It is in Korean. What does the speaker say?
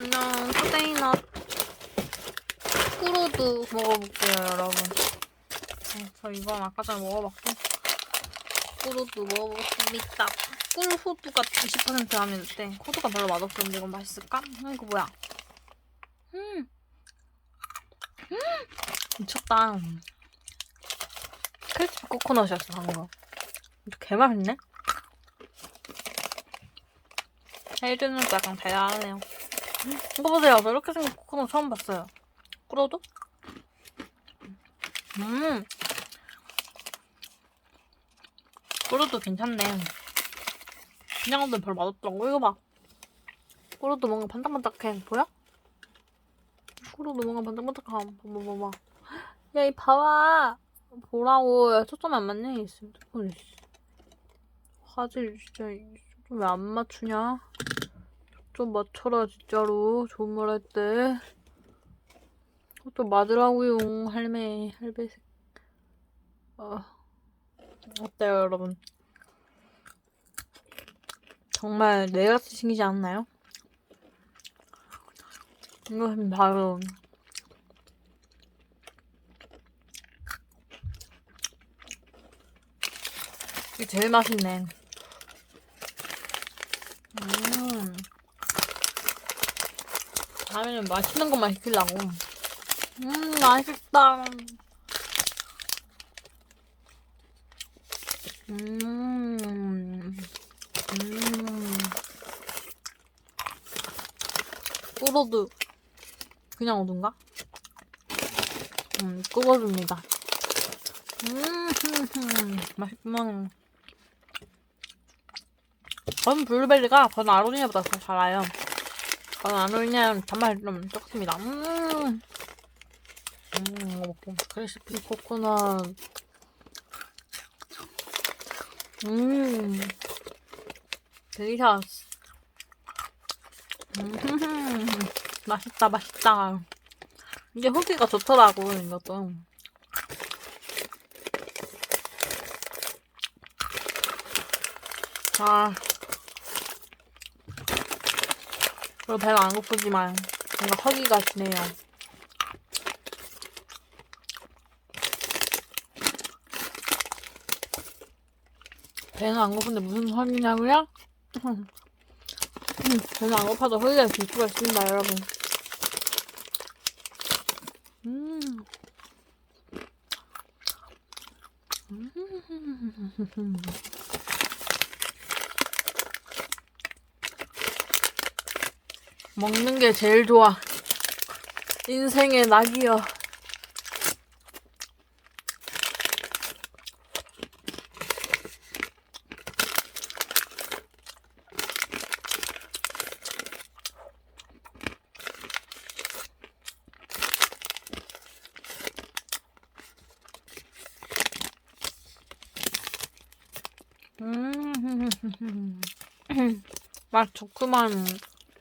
안녕, 프테이넛 꾸루드 먹어볼게요, 여러분. 네, 저 이건 아까 전에 먹어봤고, 꾸루드 먹어보겠습니다. 꿀 호두가 20% 함유인데, 호두가 별로 맛없었는데 이건 맛있을까? 음, 이거 뭐야? 음, 음, 미쳤다. 크리스피 코코넛이었어, 방금. 개 맛있네? 헤이즐넛도 약간 달달하네요. 이거 보세요. 저 이렇게 생긴 코코넛 처음 봤어요. 꿀어도? 음. 꿀어도 괜찮네. 그냥 하면 별로 맛없더라고. 이거 봐. 꿀어도 뭔가 반짝반짝해. 보여? 꿀어도 뭔가 반짝반짝함. 봐봐, 봐봐. 야, 이 봐봐. 보라고. 야, 초점이 안 맞네. 이 핸드폰이. 화질 진짜 좀왜안 맞추냐? 좀 맞춰라 진짜로 좋은 말 할 때. 좀 맞으라고요 할매 할배색. 어. 어때요 여러분? 정말 내같이 생기지 않나요? 이것은 바로 이게 제일 맛있네. 음. 다음에는 맛있는 것만 시키려고. 음, 맛있다. 음, 음. 꿀어도 그냥 어둔가? 음, 꿀어줍니다. 음, 맛있구만. 저는 블루베리가 저는 아로니아보다 더 잘아요. 저는 아로니아는 단맛이 좀 적습니다. 음, 음. 크리스피 코코넛. 음, 델리셔스. 음, 맛있다, 맛있다. 이게 후기가 좋더라고, 이것도. 아. 별로 배가 안 고프지만 뭔가 허기가 지네요. 배는 안 고픈데 무슨 허기냐고요? 음, 배는 안 고파도 허기가 질 수가 있습니다, 여러분. 음. 음. 먹는 게 제일 좋아. 인생의 낙이여. 음, 맛 좋구만.